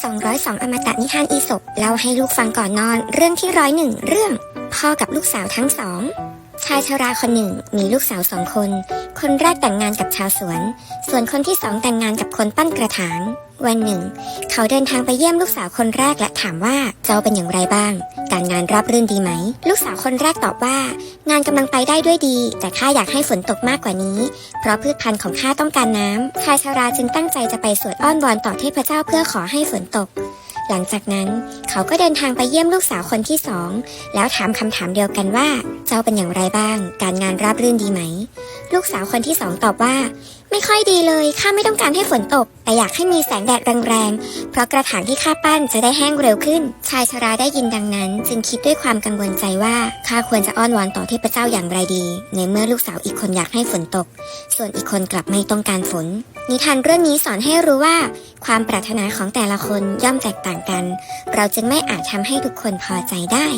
202 อมตะนิทานอีสบเล่าให้ลูกฟังก่อนนอน เรื่องที่ร้อยหนึ่งเรื่อง พ่อกับลูกสาวทั้งสอง ชายชราคนหนึ่งมีลูกสาวสองคน คนแรกแต่งงานกับชาวสวน ส่วนคนที่สองแต่งงานกับคนปั้นกระถาง วันหนึ่ง เขาเดินทางไปเยี่ยมลูกสาวคนแรกและถามว่าเจ้าเป็นอย่างไรบ้าง การงานรับรื่นดีไหม ลูกสาวคนแรกตอบว่า งานกำลังไปได้ด้วยดี แต่ข้าอยากให้ฝนตกมากกว่านี้ เพราะพืชพันธุ์ของข้าต้องการน้ำชายชราจึงตั้งใจจะไปสวดอ้อนวอนต่อเทพเจ้าเพื่อขอให้ฝนตก หลังจากนั้นเขาก็เดินทางไปเยี่ยมลูกสาวคนที่สองแล้วถามคำถามเดียวกันว่า เจ้าเป็นอย่างไรบ้าง การงานราบรื่นดีไหม ลูกสาวคนที่สองตอบว่า ไม่ค่อยดีเลยข้าไม่ต้องการให้ฝนตก แต่อยากให้มีแสงแดดแรงๆ เพราะกระถางที่ข้าปั้นจะได้แห้งเร็วขึ้น ชายชราได้ยินดังนั้น จึงคิดด้วยความกังวลใจว่าข้าควรจะอ้อนวอนต่อเทพเจ้าอย่างไรดี ในเมื่อลูกสาวอีกคนอยากให้ฝนตก ส่วนอีกคนกลับไม่ต้องการฝน นิทานเรื่องนี้สอนให้รู้ว่า ความปรารถนาของแต่ละคนย่อมแตกต่างกัน เราจึงไม่อาจทำให้ทุกคนพอใจได้